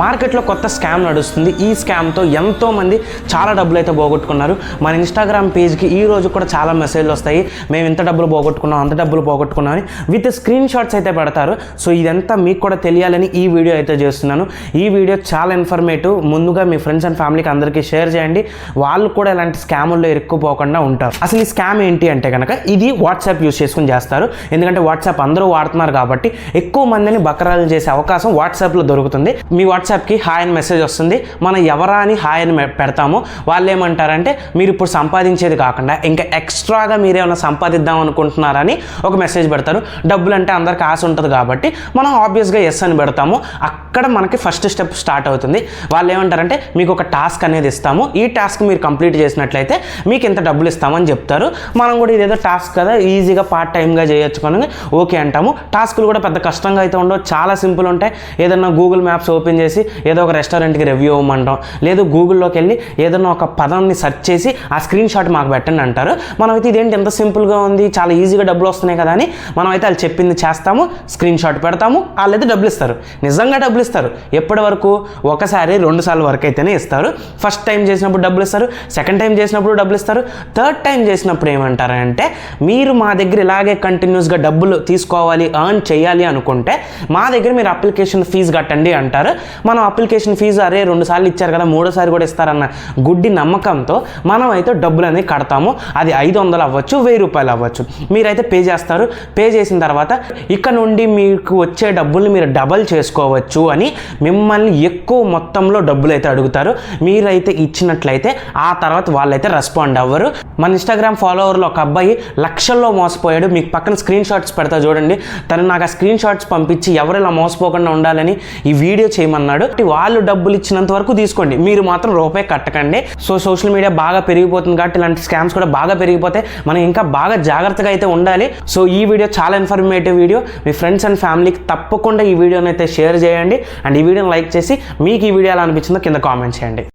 మార్కెట్లో కొత్త స్కామ్ నడుస్తుంది. ఈ స్కామ్తో ఎంతోమంది చాలా డబ్బులు అయితే పోగొట్టుకున్నారు. మన ఇన్స్టాగ్రామ్ పేజ్కి ఈ రోజు కూడా చాలా మెసేజ్లు వస్తాయి. మేము ఇంత డబ్బులు పోగొట్టుకున్నాం అంత డబ్బులు పోగొట్టుకున్నాం అని విత్ స్క్రీన్ షాట్స్ అయితే పెడతారు. సో ఇదంతా మీకు కూడా తెలియాలని ఈ వీడియో అయితే చేస్తున్నాను. ఈ వీడియో చాలా ఇన్ఫర్మేటివ్ ముందుగా మీ ఫ్రెండ్స్ అండ్ ఫ్యామిలీకి అందరికీ షేర్ చేయండి. వాళ్ళు కూడా ఇలాంటి స్కాముల్లో ఇరుక్కుపోకుండా ఉంటారు. అసలు ఈ స్కామ్ ఏంటి అంటే కనుక ఇది వాట్సాప్ యూస్ చేసుకుని చేస్తారు. ఎందుకంటే వాట్సాప్ అందరూ వాడుతున్నారు కాబట్టి ఎక్కువ మందిని బకరాలు చేసే అవకాశం వాట్సాప్లో దొరుకుతుంది. మీ వాట్సాప్ వాట్సాప్కి హాయ్ అని మెసేజ్ వస్తుంది. మనం ఎవరా అని హాయ్ అని పెడతాము. వాళ్ళు ఏమంటారంటే మీరు ఇప్పుడు సంపాదించేది కాకుండా ఇంకా ఎక్స్ట్రాగా మీరేమైనా సంపాదిద్దాం అనుకుంటున్నారని ఒక మెసేజ్ పెడతారు. డబ్బులు అంటే అందరికి ఆశ ఉంటుంది కాబట్టి మనం ఆబ్వియస్గా ఎస్ అని పెడతాము. అక్కడ మనకి ఫస్ట్ స్టెప్ స్టార్ట్ అవుతుంది. వాళ్ళు ఏమంటారంటే మీకు ఒక టాస్క్ అనేది ఇస్తాము. ఈ టాస్క్ మీరు కంప్లీట్ చేసినట్లయితే మీకు ఇంత డబ్బులు ఇస్తామని చెప్తారు. మనం కూడా ఇదేదో టాస్క్ కదా ఈజీగా పార్ట్ టైంగా చేయొచ్చు ఓకే అంటాము. టాస్క్లు కూడా పెద్ద కష్టంగా అయితే ఉండవు. చాలా సింపుల్ ఉంటాయి. ఏదన్నా గూగుల్ మ్యాప్స్ ఓపెన్ చేసి ఏదో ఒక రెస్టారెంట్కి రివ్యూ ఇవ్వమంటాం. లేదు గూగుల్లోకి వెళ్ళి ఏదైనా ఒక పదాన్ని సెర్చ్ చేసి ఆ స్క్రీన్ షాట్ మాకు పెట్టండి అంటారు. మనమైతే ఇదేంటి ఎంత సింపుల్గా ఉంది చాలా ఈజీగా డబ్బులు వస్తున్నాయి కదా అని మనమైతే వాళ్ళు చెప్పింది చేస్తాము స్క్రీన్ షాట్ పెడతాము వాళ్ళైతే డబ్బులు ఇస్తారు. నిజంగా డబ్బులు ఇస్తారు. ఎప్పటి వరకు? ఒకసారి రెండు సార్లు వరకు అయితేనే ఇస్తారు. ఫస్ట్ టైం చేసినప్పుడు డబ్బులు ఇస్తారు. సెకండ్ టైం చేసినప్పుడు డబ్బులు ఇస్తారు. థర్డ్ టైం చేసినప్పుడు ఏమంటారంటే మీరు మా దగ్గర ఇలాగే కంటిన్యూస్గా డబ్బులు తీసుకోవాలి ఎర్న్ చేయాలి అనుకుంటే మా దగ్గర మీరు అప్లికేషన్ ఫీజు కట్టండి అంటారు. మనం అప్లికేషన్ ఫీజు అరే రెండు సార్లు ఇచ్చారు కదా మూడోసారి కూడా ఇస్తారన్న గుడ్డి నమ్మకంతో మనం అయితే డబ్బులు అనేది కడతాము. అది ఐదు వందలు అవ్వచ్చు వెయ్యి రూపాయలు అవ్వచ్చు. మీరైతే పే చేస్తారు. పే చేసిన తర్వాత ఇక్కడ నుండి మీకు వచ్చే డబ్బుల్ని మీరు డబల్ చేసుకోవచ్చు అని మిమ్మల్ని ఎక్కువ మొత్తంలో డబ్బులు అయితే అడుగుతారు. మీరైతే ఇచ్చినట్లయితే ఆ తర్వాత వాళ్ళైతే రెస్పాండ్ అవ్వరు. మన ఇన్స్టాగ్రామ్ ఫాలోవర్లో ఒక అబ్బాయి లక్షల్లో మోసపోయాడు. మీకు పక్కన స్క్రీన్ షాట్స్ పెడతా చూడండి. తను నాకు ఆ స్క్రీన్ షాట్స్ పంపించి ఎవరు ఇలా మోసపోకుండా ఉండాలని ఈ వీడియో చేయమన్నాడు వాళ్ళు డబ్బులు ఇచ్చినంత వరకు తీసుకోండి. మీరు మాత్రం రూపాయి కట్టకండి. సో సోషల్ మీడియా బాగా పెరిగిపోతుంది కాబట్టి ఇలాంటి స్కామ్స్ కూడా బాగా పెరిగిపోతే మనం ఇంకా బాగా జాగ్రత్తగా అయితే ఉండాలి. సో ఈ వీడియో చాలా ఇన్ఫర్మేటివ్ వీడియో. మీ ఫ్రెండ్స్ అండ్ ఫ్యామిలీకి తప్పకుండా ఈ వీడియోని అయితే షేర్ చేయండి. అండ్ ఈ వీడియోని లైక్ చేసి మీకు ఈ వీడియో ఎలా అనిపించిందో కింద కామెంట్ చేయండి.